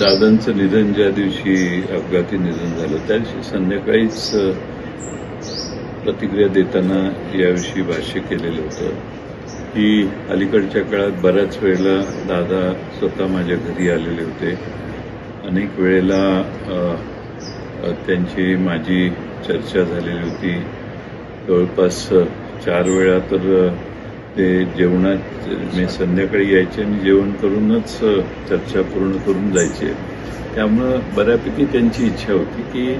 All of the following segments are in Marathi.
दादांचं निधन ज्या दिवशी अपघाती निधन झालं त्या दिवशी संध्याकाळीच प्रतिक्रिया देताना याविषयी भाष्य केलेलं होतं की अलीकडच्या काळात बऱ्याच वेळेला दादा स्वतः माझ्या घरी आलेले होते. अनेक वेळेला त्यांची माझी चर्चा झालेली होती. जवळपास चार वेळा तर ते जेवणात मी संध्याकाळी यायचे आणि जेवण करूनच चर्चा पूर्ण करून जायचे. त्यामुळं बऱ्यापैकी त्यांची इच्छा होती की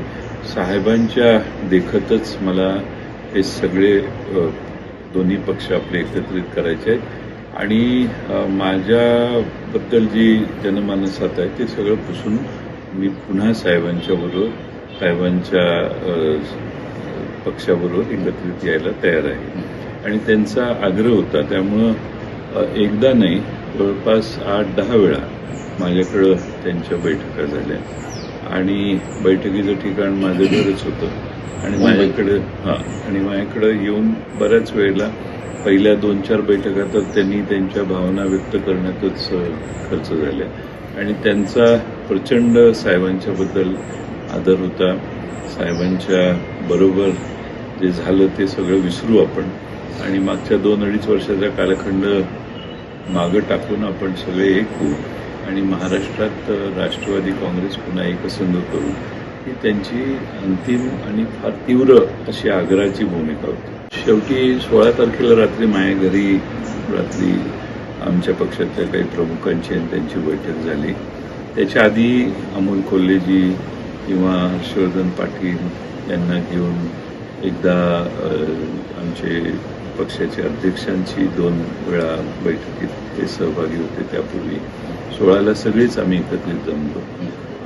साहेबांच्या देखतच मला हे सगळे दोन्ही पक्ष आपले एकत्रित करायचे आहेत. आणि माझ्याबद्दल जी जनमानसात आहे ते सगळं पुसून मी पुन्हा साहेबांच्या बरोबर साहेबांच्या पक्षाबरोबर एकत्रित यायला तयार आहे. आणि त्यांचा आग्रह होता. त्यामुळं एकदा नाही जवळपास आठ दहा वेळा माझ्याकडं त्यांच्या बैठका झाल्या. आणि बैठकीचं ठिकाण माझं घरच होतं. आणि माझ्याकडे हां आणि माझ्याकडं येऊन बऱ्याच वेळेला पहिल्या दोन चार बैठका तर त्यांनी त्यांच्या भावना व्यक्त करण्यातच खर्च झाल्या. आणि त्यांचा प्रचंड साहेबांच्याबद्दल आदर होता. साहेबांच्या बरोबर जे झालं ते सगळं विसरू आपण. आणि मागच्या दोन अडीच वर्षाचा कालखंड मागं टाकून आपण सगळे एक होऊ आणि महाराष्ट्रात राष्ट्रवादी काँग्रेस पुन्हा एकसंध करू ही त्यांची अंतिम आणि फार तीव्र अशी आग्रहाची भूमिका होती. शेवटी सोळा तारखेला रात्री माझ्या घरी रात्री आमच्या पक्षातल्या काही प्रमुखांची आणि त्यांची बैठक झाली. त्याच्या आधी अमोल कोल्हेजी किंवा हर्षवर्धन पाटील यांना घेऊन एकदा आमचे पक्षाच्या अध्यक्षांची दोन वेळा बैठकीत ते सहभागी होते. त्यापूर्वी सोळाला सगळेच आम्ही एकत्रित जमलो.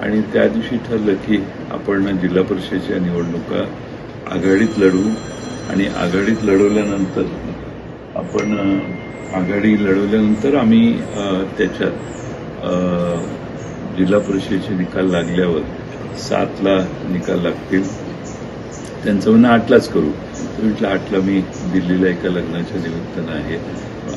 आणि त्या दिवशी ठरलं की आपण जिल्हा परिषदेच्या निवडणुका आघाडीत लढू आणि आघाडीत लढवल्यानंतर आपण आघाडी लढवल्यानंतर आम्ही त्याच्यात जिल्हा परिषदेचे निकाल लागल्यावर सातला निकाल लागतील. त्यांचं म्हणणं आठलाच करू. म्हटलं आठला मी दिल्लीला एका लग्नाच्या निमित्तानं आहे.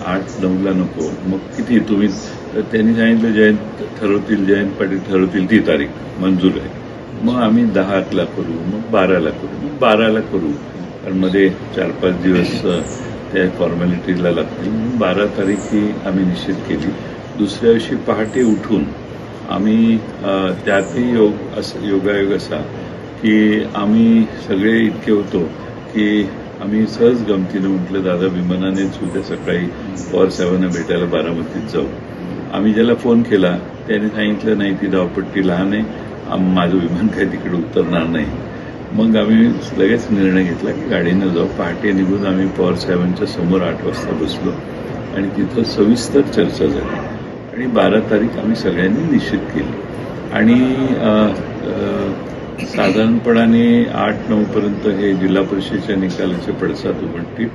आठ नऊला नको. मग किती? तुम्ही तर त्यांनी सांगितलं जयंत ठरवतील जयंत पाटील ठरवतील ती तारीख मंजूर आहे. मग आम्ही दहा आठला करू मग बाराला करू मग बाराला करू. कारण मध्ये चार पाच दिवस त्या फॉर्मॅलिटीला लागतील. म्हणून बारा तारीख ही आम्ही निश्चित केली. दुसऱ्या दिवशी पहाटे उठून आम्ही त्यातही योग असं योगायोग असा की आम्ही सगळे इतके होतो की आम्ही सहज गमतीनं म्हटलं दादा विमानानेच उद्या सकाळी पवार साहेबांना भेटायला बारामतीत जाऊ. आम्ही ज्याला फोन केला त्याने सांगितलं नाही ती धावपट्टी लहान आहे. माझं विमान काही तिकडे उतरणार नाही. मग आम्ही लगेच निर्णय घेतला की गाडीनं जाऊ. पहाटे निघून आम्ही पॉवर साहेबांच्या समोर आठ वाजता बसलो आणि तिथं सविस्तर चर्चा झाली. आणि बारा तारीख आम्ही सगळ्यांनी निश्चित केली. आणि साधारणपणाने आठ नऊ पर्यंत हे जिल्हा परिषदेच्या निकालाचे पडसाद उमटतील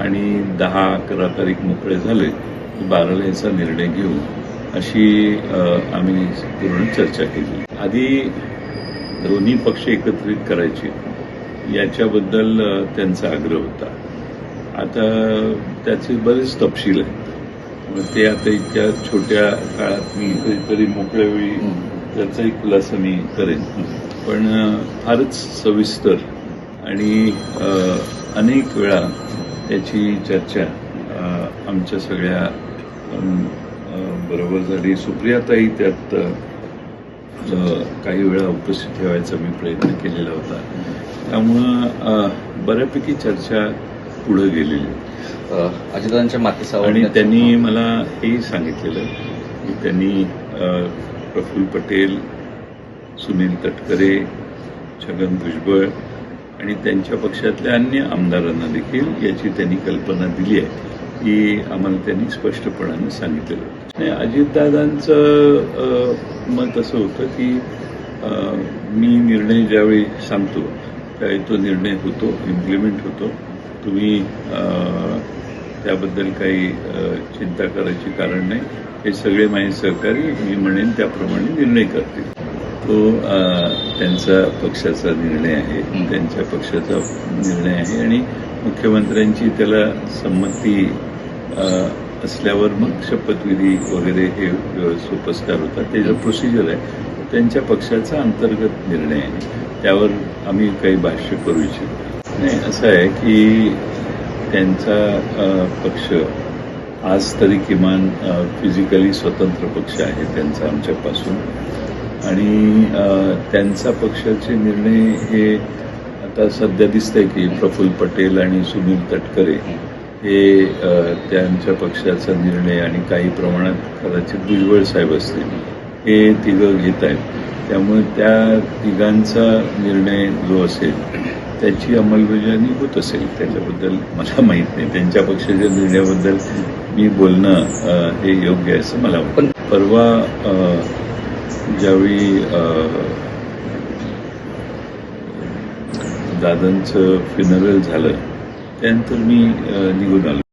आणि दहा अकरा तारीख मोकळे झाले की बाराला याचा निर्णय घेऊ अशी आम्ही पूर्ण चर्चा केली. आधी दोन्ही पक्ष एकत्रित करायचे. याच्याबद्दल त्यांचा आग्रह होता. आता त्याचे बरेच तपशील आहेत. मग ते आता इतक्या छोट्या काळात मी कधीतरी मोकळ्या वेळी त्याचाही खुलासा मी करेन. पण फारच सविस्तर आणि अनेक वेळा त्याची चर्चा आमच्या सगळ्या बरोबर झाली सुप्रियाताई त्यात काही वेळा उपस्थित ठेवायचा मी प्रयत्न केलेला होता. त्यामुळं बऱ्यापैकी चर्चा पुढे गेलेली. अ, अजितदादांच्या माती सावरण्याचं- आणि त्यांनी मला हेही सांगितलेलं की त्यांनी प्रफुल्ल पटेल सुनील तटकरे छगन भुजबळ आणि त्यांच्या पक्षातल्या अन्य आमदारांना देखील याची त्यांनी कल्पना दिली आहे. की आम्हाला त्यांनी स्पष्टपणाने सांगितलेलं आणि अजितदादांचं मत असं होतं की मी निर्णय ज्यावेळी सांगतो त्यावेळी तो निर्णय होतो इम्प्लिमेंट होतो. तुम्ही त्याबद्दल काही चिंता करायची कारण नाही. हे सगळे माझे सहकारी मी म्हणेन त्याप्रमाणे निर्णय करतील. तो त्यांचा पक्षाचा निर्णय आहे. त्यांच्या पक्षाचा निर्णय आहे आणि मुख्यमंत्र्यांची त्याला संमती असल्यावर मग शपथविधी वगैरे हे सोपस्कार होतात. त्याचं प्रोसिजर आहे त्यांच्या पक्षाचा अंतर्गत निर्णय आहे. त्यावर आम्ही काही भाष्य करू इच्छितो नाही. असं आहे की त्यांचा पक्ष आज तरी किमान फिजिकली स्वतंत्र पक्ष आहे त्यांचा आमच्यापासून. आणि त्यांचा पक्षाचे निर्णय हे आता सध्या दिसतंय की प्रफुल्ल पटेल आणि सुनील तटकरे हे त्यांच्या पक्षाचा निर्णय आणि काही प्रमाणात कदाचित भुजबळ साहेब असतील हे तिघं घेत आहेत त्यामुळे त्या तिघांचा निर्णय जो असेल त्याची अंमलबजावणी होत असेल त्याच्याबद्दल मला माहीत नाही. त्यांच्या पक्षाच्या निर्णयाबद्दल मी बोलणं हे योग्य आहे असं मला वाटतं. पण परवा ज्यावेळी दादांचं फ्युनरल झालं त्यानंतर मी निघून आलो.